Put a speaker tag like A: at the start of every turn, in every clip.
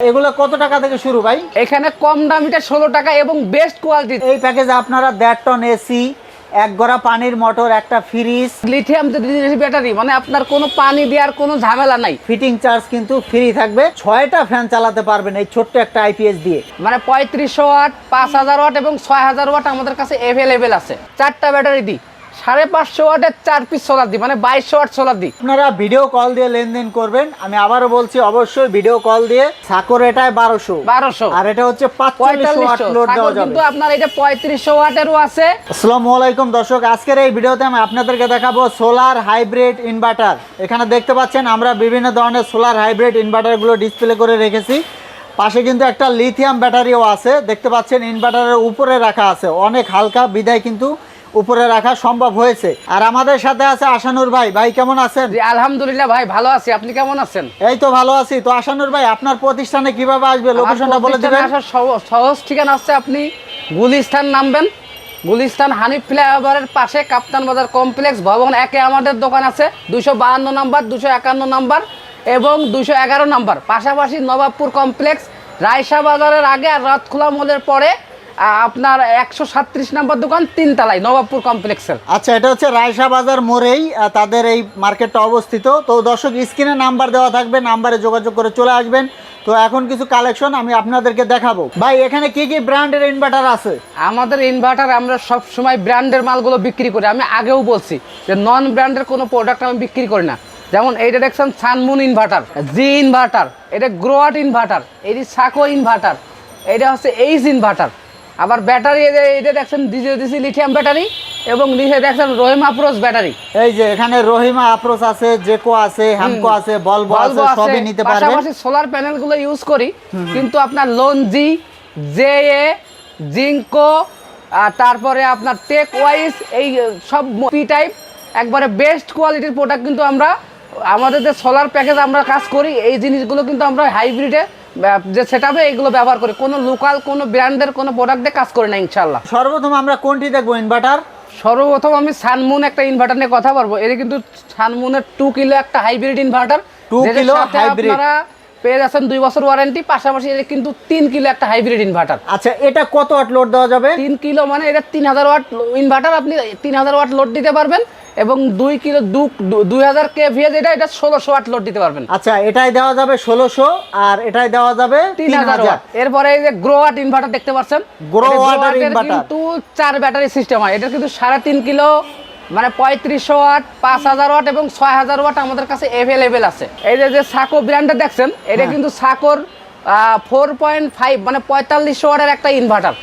A: এগুলো কত টাকা থেকে শুরু ভাই?
B: এখানে কম দামিটা ষোলো টাকা এবং বেস্ট কোয়ালিটি
A: এই প্যাকেজে আপনারা দেড় টন এসি এক গড়া পানির মোটর একটা ফ্রিজ
B: লিথিয়াম ব্যাটারি মানে আপনার কোনো পানি দেওয়ার কোনো ঝামেলা নাই।
A: ফিটিং চার্জ কিন্তু ফ্রি থাকবে। ছয়টা ফ্যান চালাতে পারবেন এই ছোট্ট একটা আইপিএস দিয়ে।
B: মানে পঁয়ত্রিশশো ওয়াট পাঁচ হাজার ওয়াট এবং ছয় হাজার ওয়াট আমাদের কাছে অ্যাভেলেবেল আছে। চারটা ব্যাটারি দিই সাড়ে পাঁচশো ওয়াটের চার পিস সোলার দিই মানে বাইশশো ওয়াট সোলার দিই।
A: আপনারা ভিডিও কল দিয়ে লেনদেন করবেন। আমি আবারও বলছি অবশ্যই ভিডিও কল দিয়ে সাকর এটায় বারোশো।
B: বারোশো।
A: আর এটা হচ্ছে
B: কিন্তু আপনার এটা পঁয়ত্রিশশো ওয়াটেরও আছে।
A: আসসালামু আলাইকুম দর্শক আজকের এই ভিডিওতে আমি আপনাদেরকে দেখাবো সোলার হাইব্রিড ইনভার্টার এখানে দেখতে পাচ্ছেন আমরা বিভিন্ন ধরনের সোলার হাইব্রিড ইনভার্টারগুলো ডিসপ্লে করে রেখেছি। পাশে কিন্তু একটা লিথিয়াম ব্যাটারিও আছে। দেখতে পাচ্ছেন ইনভার্টারের উপরে রাখা আছে। অনেক হালকা বিদায় কিন্তু উপরে রাখা সম্ভব হয়েছে। আর আমাদের সাথে আছে আশানুর ভাই। ভাই কেমন আছেন?
B: আলহামদুলিল্লাহ ভাই ভালো আছি। আপনি কেমন আছেন?
A: এই তো ভালো আছি। তো আশানুর ভাই আপনার প্রতিষ্ঠানে কীভাবে আসবে? লোকেশনটা বলে দিবেন।
B: আসার সহজ ঠিকানা আছে আপনি গুলিস্তান নামবেন। গুলিস্তান হানিফ ফ্লাইওভারের পাশে কাপ্তান বাজার কমপ্লেক্স ভবন। একে আমাদের দোকান আছে দুশো বাহান্ন নাম্বার দুশো একান্ন নাম্বার এবং দুশো এগারো নাম্বার। পাশাপাশি নবাবপুর কমপ্লেক্স রায়সা বাজারের আগে আর রথখোলা মোলের পরে আপনার একশো সাত্রিশ নাম্বার দোকান তিনতলায় নবাবপুর কমপ্লেক্সের।
A: আচ্ছা এটা হচ্ছে রায়সা বাজার মোড়েই তাদের এই মার্কেটটা অবস্থিত। তো দর্শক স্ক্রিনে নাম্বার দেওয়া থাকবে নাম্বারে যোগাযোগ করে চলে আসবেন। তো এখন কিছু কালেকশন আমি আপনাদেরকে দেখাবো। ভাই এখানে কি কি ব্র্যান্ডের ইনভার্টার আছে?
B: আমাদের ইনভার্টার আমরা সব সময় ব্র্যান্ডের মালগুলো বিক্রি করি। আমি আগেও বলছি যে নন ব্র্যান্ডের কোনো প্রোডাক্ট আমি বিক্রি করি না। যেমন এইটা দেখছেন সানমুন ইনভার্টার জি ইনভার্টার এটা গ্রোয়াট ইনভার্টার এটি সাকো ইনভার্টার এটা হচ্ছে এইচ ইনভার্টার আবার ব্যাটারি এটা দেখছেন ডিজে ডিসি লিথিয়াম ব্যাটারি এবং নিচে দেখছেন রহিম আপ্রোস ব্যাটারি
A: এই যে এখানে রহিমা আপ্রোচ আছে জেকো আছে হ্যামকো আছে বলব আছে সবই নিতে পারবেন।
B: পাশাপাশি সোলার প্যানেলগুলো ইউজ করি। কিন্তু আপনার লনজি জে এ জিঙ্কো আর তারপরে আপনার টেক ওয়াইজ এই সব পি টাইপ একবারে বেস্ট কোয়ালিটির প্রোডাক্ট কিন্তু আমরা আমাদের যে সোলার প্যাকেজ আমরা কাজ করি এই জিনিসগুলো কিন্তু আমরা হাইব্রিডে যে সেট এগুলো ব্যবহার করে কোনো লোকাল কোনো ব্র্যান্ডের কোনো প্রোডাক্ট দিয়ে কাজ করে না ইনশাল্লাহ
A: সর্বপ্রথম আমরা কোনটি দেখব ইনভার্টার
B: সর্বপ্রথম আমি সানমুন একটা ইনভার্টার নিয়ে কথা বলব। এটা কিন্তু সানমুনের টু কিলো একটা হাইব্রিড ইনভার্টার
A: 2 কিলো hybrid।
B: পেয়ে যাচ্ছেন দুই বছর ওয়ারেন্টি পাশাপাশি এটা কিন্তু তিন কিলো একটা হাইব্রিড ইনভার্টার
A: আচ্ছা এটা কত ওয়াট লোড দেওয়া যাবে?
B: তিন কিলো মানে এটা তিন হাজার ওয়াট ইনভার্টার আপনি তিন হাজার ওয়াট লোড দিতে পারবেন এবং দুই কিলো দু- দুই হাজার কে ভিএ যেটা এটা ষোলোশো ওয়াট লোড দিতে পারবেন।
A: আচ্ছা এটাই দেওয়া যাবে ষোলোশো আর এটাই দেওয়া যাবে
B: তিন হাজার ওয়াট। এরপরে এই যে গ্রোয়াট ইনভার্টার দেখতে পাচ্ছেন। এটা
A: এর inverter।
B: কিন্তু চার ব্যাটারি সিস্টেম হয়। এটা কিন্তু সাড়ে তিন কিলো মানে পঁয়ত্রিশশো ওয়াট পাঁচ হাজার ওয়াট এবং ছয় হাজার ওয়াট আমাদের কাছে অ্যাভেলেবেল আছে এই যে যে সাকো ব্র্যান্ডটা দেখছেন এটা
A: হ্যাঁ।
B: কিন্তু সাকোর ফোর পয়েন্ট ফাইভ মানে পঁয়তাল্লিশশো ওয়াটের একটা ইনভার্টার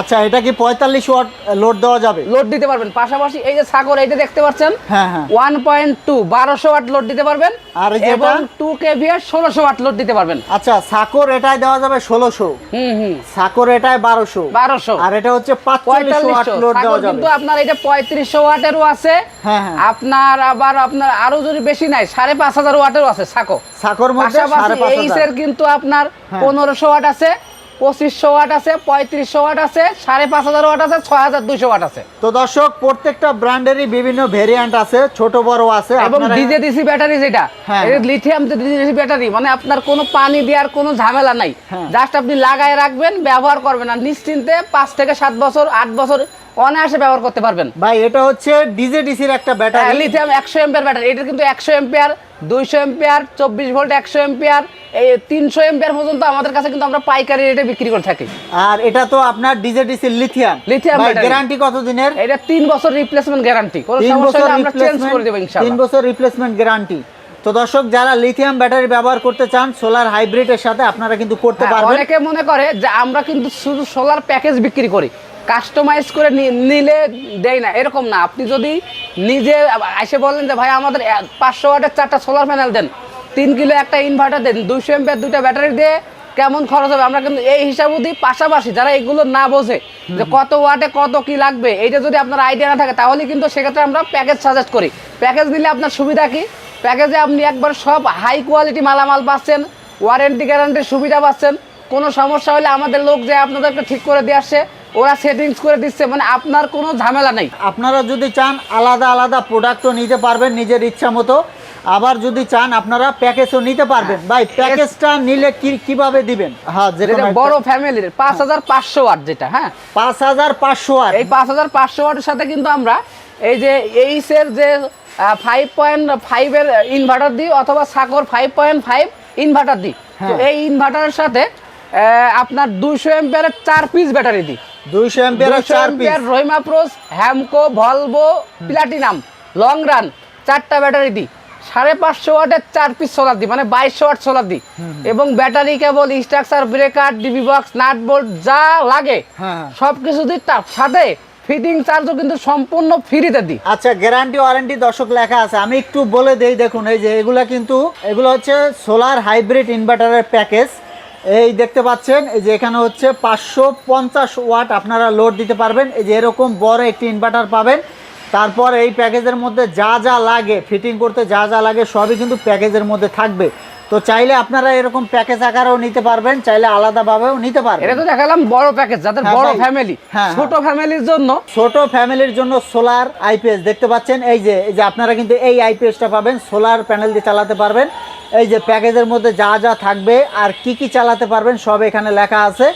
A: আচ্ছা এটা কি পঁয়তাল্লিশ ওয়াট লোড দেওয়া যাবে?
B: লোড দিতে পারবেন। পাশাপাশি এই যে সাগর এইটা দেখতে পাচ্ছেন?
A: হ্যাঁ হ্যাঁ।
B: ওয়ান পয়েন্ট টু বারোশো ওয়াট লোড দিতে পারবেন।
A: আর?
B: এবং টু কেভিএর ষোলোশো ওয়াট লোড দিতে পারবেন।
A: আচ্ছা সাকোর এটাই দেওয়া যাবে ষোলোশো।
B: হুম হুম।
A: সাকোর এটাই বারোশো।
B: বারোশো।
A: আর এটা হচ্ছে পাঁচচল্লিশ ওয়াট লোড দেওয়া যাবে
B: কিন্তু আপনার এটা পঁয়ত্রিশশো ওয়াটেরও আছে।
A: হ্যাঁ হ্যাঁ।
B: আপনার আবার আপনার আরও যদি বেশি নাই সাড়ে পাঁচ হাজার ওয়াটেরও আছে সাকো।
A: সাকোর মধ্যে
B: কিন্তু আপনার
A: হ্যাঁ।
B: পনেরোশো ওয়াট আছে। পঁচিশশো ওয়াট আছে পঁয়ত্রিশশো ওয়াট আছে সাড়ে পাঁচ হাজার ওয়াট আছে ছয় হাজার দুইশো ওয়াট আছে।
A: তো দর্শক প্রত্যেকটা ব্র্যান্ডেরই বিভিন্ন ভেরিয়েন্ট আছে ছোট বড় আছে।
B: এবং ডিজেডিসি ব্যাটারি যেটা
A: হ্যাঁ,
B: লিথিয়াম ডিজেডিসি ব্যাটারি মানে আপনার কোনো পানি দেওয়ার কোনো ঝামেলা নাই।
A: হ্যাঁ।
B: জাস্ট আপনি লাগায় রাখবেন ব্যবহার করবেন আর নিশ্চিন্তে পাঁচ থেকে সাত বছর আট বছর অনায়াসে ব্যবহার করতে পারবেন।
A: ভাই এটা হচ্ছে ডিজে ডিসির একটা ব্যাটারি।
B: লিথিয়াম একশো এম্পিয়ার ব্যাটারি এটা কিন্তু একশো এম্পিয়ার দুইশো এম্পিয়ার চব্বিশ ভোল্ট একশো এম্পিয়ার এই তিনশো এম্পিয়ার পর্যন্ত আমাদের কাছে কিন্তু আমরা পাইকারি রেটে বিক্রি করে থাকি।
A: আর এটা তো আপনার ডিজে ডিসির লিথিয়াম গ্যারান্টি কত দিনের
B: এটা তিন বছর রিপ্লেসমেন্ট গ্যারান্টি কোনো
A: তিন
B: সমস্যা
A: বছর
B: আমরা চেঞ্জ
A: replacement-
B: করে দেবো
A: তিন বছর রিপ্লেসমেন্ট গ্যারান্টি তো দর্শক যারা লিথিয়াম ব্যাটারি ব্যবহার করতে চান সোলার হাইব্রিডের সাথে আপনারা কিন্তু করতে
B: হ্যাঁ,
A: পারবেন।
B: অনেকে মনে করে যে আমরা কিন্তু শুধু সোলার প্যাকেজ বিক্রি করি। কাস্টমাইজ করে নিলে দেয় না এরকম না। আপনি যদি নিজে এসে বলেন যে ভাই আমাদের পাঁচশো ওয়াটের চারটা সোলার প্যানেল দেন। তিন কিলো একটা ইনভার্টার দেন দুইশো এমপিয়ার দুইটা ব্যাটারি দিয়ে কেমন খরচ হবে? আমরা কিন্তু এই হিসাবও দিই পাশাপাশি যারা এগুলো না বোঝে যে কত ওয়াটে কত কি লাগবে এইটা যদি আপনার আইডিয়া না থাকে তাহলে কিন্তু সেক্ষেত্রে আমরা প্যাকেজ সাজেস্ট করি। প্যাকেজ নিলে আপনার সুবিধা কি? প্যাকেজে আপনি একবার সব হাই কোয়ালিটি মালামাল পাচ্ছেন ওয়ারেন্টি গ্যারান্টির সুবিধা পাচ্ছেন। কোনো সমস্যা হলে আমাদের লোক যে আপনাদেরকে ঠিক করে দিয়ে আসছে ওরা সেটিংস করে দিচ্ছে মানে আপনার কোনো ঝামেলা নেই।
A: আপনারা যদি চান আলাদা আলাদা প্রোডাক্টও নিতে পারবেন নিজের ইচ্ছা মতো। আবার যদি চান আপনারা প্যাকেজও নিতে পারবেন। ভাই প্যাকেজটা নিলে কি কীভাবে দিবেন? হ্যাঁ
B: যেটা বড় ফ্যামিলির পাঁচ হাজার পাঁচশো ওয়াট যেটা হ্যাঁ?
A: পাঁচ হাজার পাঁচশো আর
B: এই পাঁচ হাজার পাঁচশো ওয়াটের সাথে কিন্তু আমরা এই যে এইসের যে ফাইভ পয়েন্ট ফাইভের ইনভার্টার দিই অথবা সাকর ফাইভ পয়েন্ট ফাইভ ইনভার্টার দিই। তো
A: হ্যাঁ।
B: এই ইনভার্টারের সাথে আপনার দুইশো এম্পিয়ারের চার পিস ব্যাটারি দিই।
A: দুইশো এম্পিয়ার চার piece
B: Rahimafrooz Hamko Volvo platinum long run চারটা ব্যাটারি দিই। সাড়ে পাঁচশো ওয়াটের চার পিস সোলার দিই মানে বাইশশো ওয়াট সোলার দিই এবং battery cable structure breaker DB box nut bolt যা লাগে
A: হ্যাঁ, হ্যাঁ।
B: সব কিছু দিই তার সাথে ফিটিং চার্জও কিন্তু সম্পূর্ণ ফ্রিতে দিই
A: আচ্ছা গ্যারান্টি ওয়ারেন্টি দর্শক লেখা আছে। আমি একটু বলে দেই দেখুন এই যে এগুলা কিন্তু এগুলো হচ্ছে সোলার হাইব্রিড ইনভার্টারের প্যাকেজ এই দেখতে পাচ্ছেন এই যে এখানে হচ্ছে পাঁচশো পঞ্চাশ ওয়াট আপনারা লোড দিতে পারবেন। এই যে এরকম বড় একটি ইনভার্টার পাবেন। তারপর এই প্যাকেজের মধ্যে যা যা লাগে ফিটিং করতে যা যা লাগে সবই কিন্তু প্যাকেজের মধ্যে থাকবে। তো চাইলে আপনারা এরকম প্যাকেজ আকারেও নিতে পারবেন চাইলে আলাদাভাবেও নিতে পারবেন।
B: এটা তো দেখালাম বড় প্যাকেজ যাদের
A: হ্যাঁ
B: বড় ফ্যামিলি
A: হ্যাঁ,
B: ছোট ফ্যামিলির জন্য
A: ছোট ফ্যামিলির জন্য সোলার আইপিএস দেখতে পাচ্ছেন এই যে এই যে আপনারা কিন্তু এই আইপিএসটা পাবেন সোলার প্যানেল দিয়ে চালাতে পারবেন। এই যে প্যাকেজের মধ্যে যা যা থাকবে আর কি কি চালাতে পারবেন সব এখানে লেখা আছে।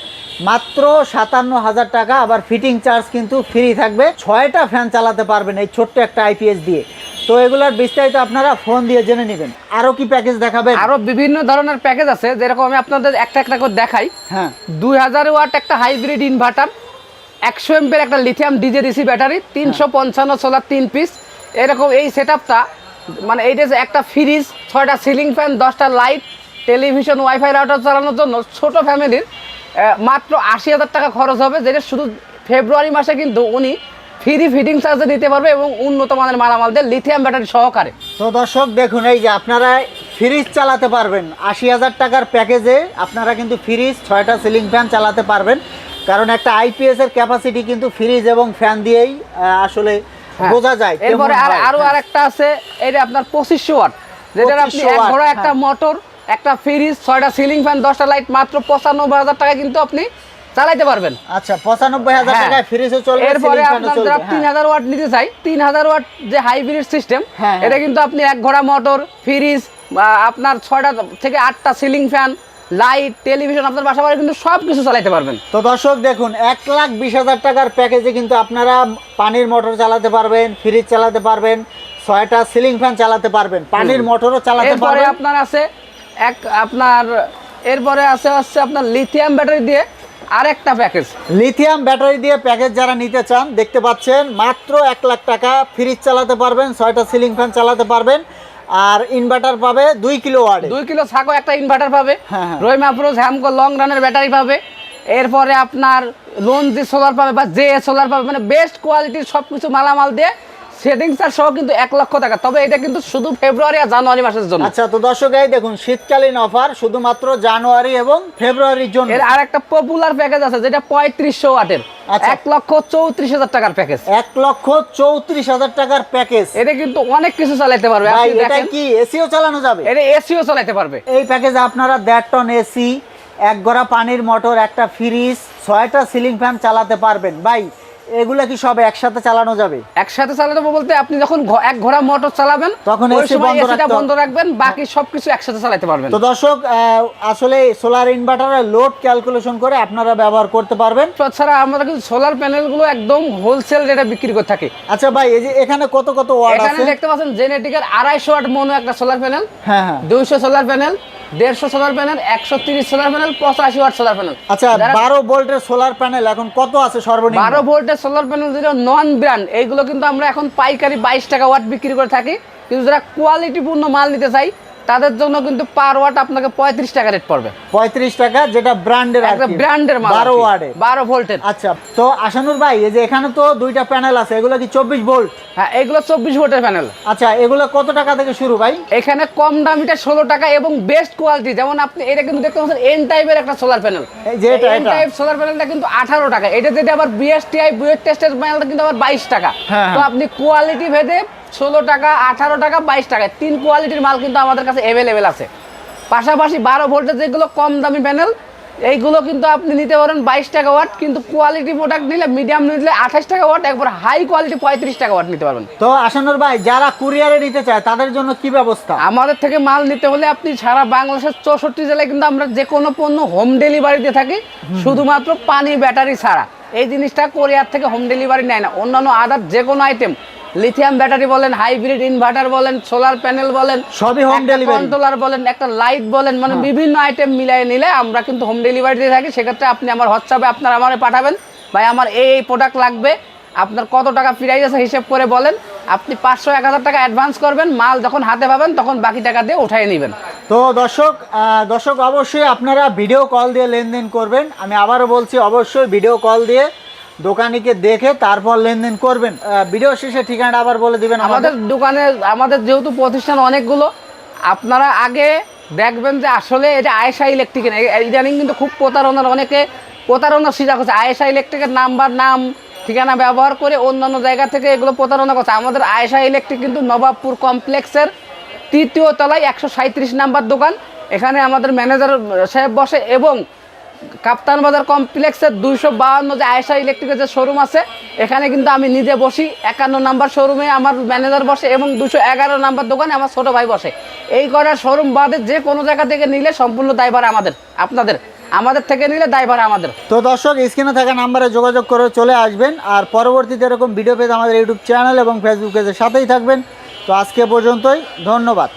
A: মাত্র সাতান্ন হাজার টাকা আবার ফিটিং চার্জ কিন্তু ফ্রি থাকবে। ছয়টা ফ্যান চালাতে পারবেন এই ছোট্ট একটা আইপিএস দিয়ে। তো এগুলোর বিস্তারিত আপনারা ফোন দিয়ে জেনে নেবেন। আরও কি প্যাকেজ দেখাবেন?
B: আরও বিভিন্ন ধরনের প্যাকেজ আছে যেরকম আমি আপনাদের একটা একটা করে দেখাই।
A: হ্যাঁ।
B: দুই হাজার ওয়াট একটা হাইব্রিড ইনভার্টার একশো এমপের একটা লিথিয়াম ডিজে ডিসি ব্যাটারি তিনশো পঞ্চান্ন সোলার তিন পিস এরকম এই সেট মানে এইটা যে একটা ফ্রিজ ছয়টা সিলিং ফ্যান দশটা লাইট টেলিভিশন ওয়াইফাই রাউটার চালানোর জন্য ছোট ফ্যামিলির মাত্র আশি হাজার টাকা খরচ হবে যেটা শুধু ফেব্রুয়ারি মাসে কিন্তু উনি ফ্রি ফিটিং চার্জে দিতে পারবে এবং উন্নত মানের মালামাল দিয়ে লিথিয়াম ব্যাটারি সহকারে
A: তো দর্শক দেখুন এই যে আপনারা ফ্রিজ চালাতে পারবেন আশি হাজার টাকার প্যাকেজে আপনারা কিন্তু ফ্রিজ ছয়টা সিলিং ফ্যান চালাতে পারবেন কারণ একটা আইপিএস এর ক্যাপাসিটি কিন্তু ফ্রিজ এবং ফ্যান দিয়েই আসলে
B: হ্যাঁ।
A: বোঝা যায়
B: এরপরে আর
A: হয়।
B: আরও
A: হ্যাঁ।
B: আরেকটা আছে এটা আপনার পঁচিশশো ওয়াট যেটার আপনি এক ঘোড়া একটা
A: হ্যাঁ।
B: মোটর একটা ফ্রিজ ছয়টা সিলিং ফ্যান দশটা লাইট মাত্র পঁচানব্বই হাজার টাকা কিন্তু আপনি চালাইতে পারবেন
A: আচ্ছা পঁচানব্বই হাজার
B: হ্যাঁ।
A: টাকায় ফ্রিজও চলবে
B: এরপরে
A: সিলিং
B: আপনার যারা
A: হ্যাঁ।
B: তিন হাজার ওয়াট নিতে চাই তিন হাজার ওয়াট যে হাইব্রিড সিস্টেম
A: হ্যাঁ।
B: এটা কিন্তু আপনি এক ঘোড়া মোটর ফ্রিজ আপনার ছয়টা থেকে আটটা সিলিং ফ্যান লাইট টেলিভিশন আপনার বাসা বাড়ি কিন্তু সব কিছু চালাইতে পারবেন
A: তো দর্শক দেখুন এক লাখ বিশ হাজার টাকার প্যাকেজে কিন্তু আপনারা পানির মোটর চালাতে পারবেন ফ্রিজ চালাতে পারবেন ছয়টা সিলিং ফ্যান চালাতে পারবেন পানির মোটরও চালাতে পারবেন
B: আপনার আছে এক আপনার এরপরে আছে হচ্ছে আপনার লিথিয়াম ব্যাটারি দিয়ে আরেকটা প্যাকেজ
A: লিথিয়াম ব্যাটারি দিয়ে প্যাকেজ যারা নিতে চান দেখতে পাচ্ছেন মাত্র এক লাখ টাকা ফ্রিজ চালাতে পারবেন ছয়টা সিলিং ফ্যান চালাতে পারবেন আর ইনভার্টার পাবে দুই কিলো ওয়ার্ড
B: দুই কিলো ছাকো একটা ইনভার্টার পাবে। রহিম আফরোজ হ্যামকো লং রানের ব্যাটারি পাবে এরপরে আপনার লোন যে সোলার পাবে বা যে সোলার পাবে মানে বেস্ট কোয়ালিটির সব কিছু মালামাল দিয়ে সেটিং চার্জ সহ কিন্তু এক লক্ষ টাকা। তবে এটা কিন্তু শুধু ফেব্রুয়ারি আর জানুয়ারি মাসের জন্য।
A: আচ্ছা তো দর্শক এই দেখুন শীতকালীন অফার শুধুমাত্র জানুয়ারি এবং ফেব্রুয়ারির জন্য।
B: এর আর একটা পপুলার প্যাকেজ আছে যেটা পঁয়ত্রিশশো ওয়াটের।
A: আচ্ছা।
B: এক লক্ষ চৌত্রিশ হাজার টাকার প্যাকেজ
A: এক লক্ষ চৌত্রিশ হাজার টাকার প্যাকেজ
B: এটা কিন্তু অনেক কিছু চালাতে পারবে।
A: এটা কি এসিও চালানো যাবে?
B: এটা এসিও চালাতে পারবে।
A: এই প্যাকেজে আপনারা দেড় টন এসি এক গড়া পানির মোটর একটা ফ্রিজ ছয়টা সিলিং ফ্যান চালাতে পারবেন। ভাই এগুলা কি সব একসাথে চালানো যাবে?
B: একসাথে চালাতে বলতে আপনি যখন এক ঘোড়া মোটর চালাবেন
A: তখন
B: এসিটা বন্ধ রাখবেন বাকি সবকিছু একসাথে চালাতে পারবেন।
A: তো দর্শক আসলে সোলার ইনভার্টারের লোড ক্যালকুলেশন করে আপনারা ব্যবহার করতে পারবেন।
B: তাছাড়া আমরা কিন্তু সোলার প্যানেলগুলো একদম হোলসেল রেটে বিক্রি করে থাকি।
A: আচ্ছা ভাই এই যে এখানে কত কত ওয়াট আছে?
B: এখানে দেখতে পাচ্ছেন জেনেটিকের আড়াইশো ওয়াট মনো একটা সোলার প্যানেল
A: হ্যাঁ হ্যাঁ।
B: দুইশো সোলার প্যানেল দেড়শো সোলার প্যানেল একশো তিরিশ সোলার প্যানেল পঁচাশি ওয়াট সোলার প্যানেল
A: আচ্ছা বারো ভোল্টের সোলার প্যানেল এখন কত আছে সর্বনিম্ন?
B: বারো ভোল্টের সোলার প্যানেল যেটা নন ব্র্যান্ড এইগুলো কিন্তু আমরা এখন পাইকারি বাইশ টাকা ওয়াট বিক্রি করে থাকি। কিন্তু যারা কোয়ালিটিপূর্ণ মাল নিতে চাই তাদের জন্য কিন্তু পার ওয়াট আপনাকে পঁয়ত্রিশ টাকা রেট পড়বে।
A: পঁয়ত্রিশ টাকা যেটা ব্র্যান্ডের
B: ব্র্যান্ডের
A: বারো ওয়ার্ডে
B: বারো ভোল্টের
A: আচ্ছা তো আশানুর ভাই এই যে এখানে তো দুইটা প্যানেল আছে এগুলো কি চব্বিশ ভোল্ট
B: হ্যাঁ এগুলো চব্বিশ ভোল্টের প্যানেল
A: আচ্ছা এগুলো কত টাকা থেকে শুরু ভাই?
B: এখানে কম দামিটা ষোলো টাকা এবং বেস্ট কোয়ালিটি যেমন আপনি এটা কিন্তু দেখতে পাচ্ছেন এন টাইপের একটা solar panel N type solar প্যানেলটা কিন্তু আঠারো টাকা। এটা যেটা আবার বিএসটিআই বুয়েট টেস্টের প্যানেলটা কিন্তু আবার বাইশ টাকা।
A: হ্যাঁ,
B: তো
A: হ্যাঁ।
B: আপনি কোয়ালিটি ভেদে ষোলো টাকা আঠারো টাকা বাইশ টাকা। তিন কোয়ালিটির মাল কিন্তু আমাদের কাছে অ্যাভেলেবেল আছে। পাশাপাশি বারো ভোল্টের যেগুলো কম দামি প্যানেল এইগুলো কিন্তু আপনি নিতে পারেন বাইশ টাকা ওয়াট কিন্তু কোয়ালিটি প্রোডাক্ট নিলে মিডিয়াম নিলে আঠাশ টাকা ওয়াট একবার হাই কোয়ালিটি পঁয়ত্রিশ টাকা ওয়াট নিতে পারবেন।
A: তো আসানোর ভাই যারা কুরিয়ারে নিতে চায় তাদের জন্য কি ব্যবস্থা?
B: আমাদের থেকে মাল নিতে হলে আপনি সারা বাংলাদেশের চৌষট্টি জেলায় কিন্তু আমরা যে কোনো পণ্য হোম ডেলিভারি দিয়ে থাকি শুধুমাত্র পানি ব্যাটারি ছাড়া। এই জিনিসটা কোরিয়ার থেকে হোম ডেলিভারি নেয় না। অন্যান্য আদার যে কোনো আইটেম লিথিয়াম ব্যাটারি বলেন হাইব্রিড ইনভার্টার বলেন সোলার প্যানেল বলেন
A: সবই হোম ডেলিভারি
B: কন্ট্রোলার বলেন একটা লাইট বলেন মানে বিভিন্ন আইটেম মিলাই নিলে আমরা কিন্তু হোম ডেলিভারি দিয়ে থাকি। সেক্ষেত্রে আপনি আমার হোয়াটসঅ্যাপে আপনার আমারে পাঠাবেন। ভাই আমার এই এই প্রোডাক্ট লাগবে। আপনার কত টাকা প্রাইস আছে হিসেব করে বলেন। আপনি পাঁচশো এক হাজার টাকা অ্যাডভান্স করবেন। মাল যখন হাতে পাবেন তখন বাকি টাকা দিয়ে উঠাই নেবেন।
A: তো দর্শক দর্শক অবশ্যই আপনারা ভিডিও কল দিয়ে লেনদেন করবেন। আমি আবারও বলছি অবশ্যই ভিডিও কল দিয়ে দোকানিকে দেখে তারপর লেনদেন করবেন। ভিডিও শেষে ঠিকানাটা আবার বলে দিবেন
B: আমাদের। দোকানে, আমাদের যেহেতু প্রতিষ্ঠান অনেকগুলো, আপনারা আগে দেখবেন যে আসলে এটা আয়েশা ইলেকট্রিক ইদানিং কিন্তু খুব প্রতারণার, অনেকে প্রতারণার সুযোগ হচ্ছে আয়েশা ইলেকট্রিকের নাম্বার, নাম, ঠিকানা ব্যবহার করে অন্যান্য জায়গা থেকে এগুলো প্রতারণা করছে। আমাদের আয়েশা ইলেকট্রিক কিন্তু নবাবপুর কমপ্লেক্সের তৃতীয় তলায় একশো সাঁত্রিশ নাম্বার দোকান। এখানে আমাদের ম্যানেজার সাহেব বসে এবং কাপ্তান বাজার কমপ্লেক্সের দুইশো বাহান্ন যে আয়েশা ইলেকট্রিকের যে শোরুম আছে, এখানে কিন্তু আমি নিজে বসি, একান্ন নাম্বার শোরুমে আমার ম্যানেজার বসে এবং দুশো এগারো নাম্বার দোকানে আমার ছোটো ভাই বসে। এই কটার শোরুম বাদে যে কোনো জায়গা থেকে নিলে সম্পূর্ণ দায়ভার আমাদের, আপনাদের, আমাদের থেকে নিলে দায়ভার আমাদের।
A: তো দর্শক, স্ক্রিনে থাকা নাম্বারে যোগাযোগ করে চলে আসবেন আর পরবর্তীতে এরকম ভিডিও পেতে আমাদের ইউটিউব চ্যানেল এবং ফেসবুক পেজের সাথেই থাকবেন। তো আজকে পর্যন্তই, ধন্যবাদ।